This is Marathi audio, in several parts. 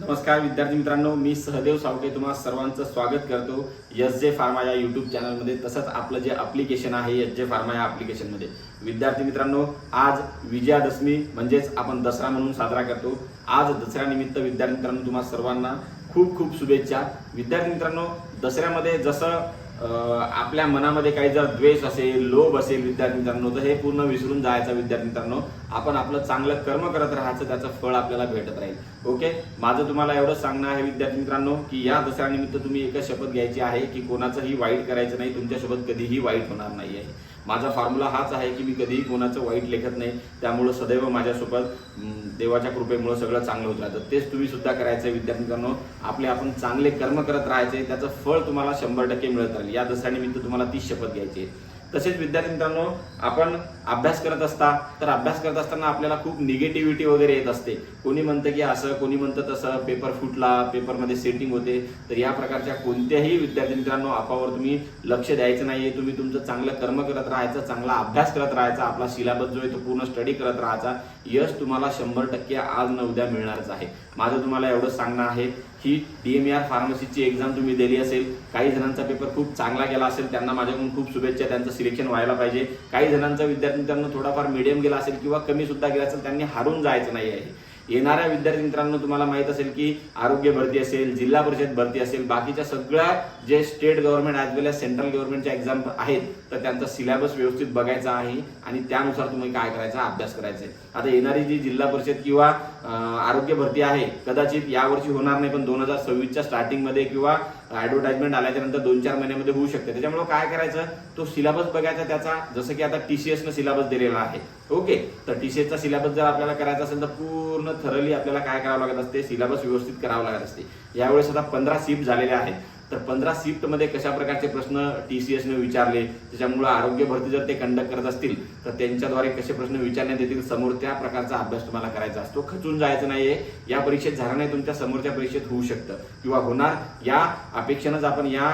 नमस्कार विद्यार्थी मित्रांनो मी सहदेव सावके तुम्हा सर्वांचं स्वागत करतो एस जे फार्मा या युट्यूब चॅनलमध्ये तसंच आपलं जे अप्लिकेशन आहे एस जे फार्मा या अप्लिकेशनमध्ये विद्यार्थी मित्रांनो आज विजयादशमी म्हणजेच आपण दसरा म्हणून साजरा करतो. आज दसऱ्यानिमित्त विद्यार्थी मित्रांनो तुम्हा सर्वांना खूप खूप शुभेच्छा. विद्यार्थी मित्रांनो दसऱ्यामध्ये जसं आपल्या मनामध्ये काही जर द्वेष असेल लोभ असेल विद्यार्थी मित्रांनो तर हे पूर्ण विसरून जायचं विद्यार्थी मित्रांनो आपण आपलं चांगलं कर्म करत राहायचं त्याचं फळ आपल्याला भेटत राहील. ओके? माझं तुम्हाला एवढंच सांगणं आहे विद्यार्थी मित्रांनो की या दसऱ्यानिमित्त तुम्ही एकच शपथ घ्यायची आहे की कोणाचंही वाईट करायचं नाही तुमच्यासोबत कधीही वाईट होणार नाही आहे माझा फॉर्म्युला हाच आहे की मी कधीही कोणाचं वाईट लेखत नाही. त्यामुळं सदैव माझ्यासोबत देवाच्या कृपेमुळं सगळं चांगलं होत राहतं. तेच तुम्ही सुद्धा करायचं आहे विद्यार्थी मित्रांनो. आपले आपण चांगले कर्म करत राहायचे त्याचं फळ तुम्हाला शंभर टक्के मिळत राहील. या दसऱ्यानिमित्त तुम्हाला तीच शपथ घ्यायची आहे. तसेच विद्यार्थी मित्रांनो आपण अभ्यास करत असता तर अभ्यास करत असताना आपल्याला खूप निगेटिव्हिटी वगैरे येत असते. कोणी म्हणतं की असं कोणी म्हणतं तसं पेपर फुटला पेपरमध्ये सेटिंग होते तर या प्रकारच्या कोणत्याही विद्यार्थी मित्रांनो आपावर तुम्ही लक्ष द्यायचं नाहीये. तुम्ही तुमचं चांगलं कर्म करत राहायचं चांगला अभ्यास करत राहायचा आपला सिलेबस जो आहे तो पूर्ण स्टडी करत राहायचा यश तुम्हाला शंभर टक्के आज न उद्या मिळणारच आहे. माझं तुम्हाला एवढं सांगणं आहे ही डीएमआर फार्मसीची एक्झाम तुम्ही दिली असेल काही जणांचा पेपर खूप चांगला गेला असेल त्यांना माझ्याकडून खूप शुभेच्छा त्यांचं सिलेक्शन व्हायला पाहिजे. काही जणांचा विद्यार्थी मित्रांनो थोडाफार मिडियम गेला असेल किंवा कमी सुद्धा गेला असेल त्यांनी हारून जायचं नाही आहे. येणाऱ्या विद्यार्थी मित्रांनो तुम्हाला माहीत असेल की आरोग्य भरती असेल जिल्हा परिषद भरती असेल बाकीच्या सगळ्या जे state government as well as central गव्हर्नमेंटच्या एक्झाम आहेत तर त्यांचा सिलेबस व्यवस्थित बघायचा आहे आणि त्यानुसार तुम्ही काय करायचा अभ्यास करायचा आहे. आता येणारी जी जिल्हा परिषद किंवा आरोग्य भरती आहे कदाचित यावर्षी होणार नाही पण दोन हजार सव्वीसच्या स्टार्टिंगमध्ये किंवा ऍडव्हर्टाइजमेंट आल्याच्यानंतर दोन चार महिन्यामध्ये होऊ शकते. त्याच्यामुळे काय करायचं? तो सिलेबस बघायचा त्याचा जसं की आता टीसीएस न सिलेबस दिलेला आहे. ओके? तर टीसीएसचा सिलेबस जर आपल्याला करायचा असेल तर पूर्ण थरली आपल्याला काय करावं लागत असते? सिलेबस व्यवस्थित करावं लागत असते. यावेळेस आता पंधरा सीप झालेल्या आहेत. तर पंधरा शिफ्टमध्ये कशा प्रकारचे प्रश्न टीसीएसने विचारले त्याच्यामुळे आरोग्य भरती जर ते कंडक्ट करत असतील तर त्यांच्याद्वारे कसे प्रश्न विचारण्यात येतील समोर त्या प्रकारचा अभ्यास तुम्हाला करायचा असतो. खचून जायचं नाहीये. या परीक्षेत झाला नाही तुमच्या समोरच्या परीक्षेत होऊ शकतं. किंवा होणार या अपेक्षेनंच आपण या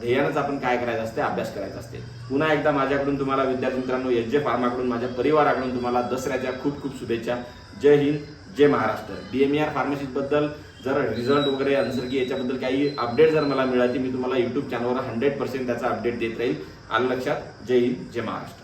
ध्येयानंच आपण काय करायचं असते अभ्यास करायचा असते पुन्हा एकदा माझ्याकडून तुम्हाला विद्यार्थी मित्रांनो एस जे फार्माकडून माझ्या परिवाराकडून तुम्हाला दसऱ्याच्या खूप खूप शुभेच्छा. जय हिंद जय महाराष्ट्र. डीएमआर फार्मसीबद्दल बद्दल जर रिझल्ट वगैरे आन्सर की याच्याबद्दल काही अपडेट जर मला मिळाली मी तुम्हाला युट्यूब चॅनलवर हंड्रेड पर्सेंट त्याचा अपडेट देत राहील. आलं लक्षात? जय हिंद जय महाराष्ट्र.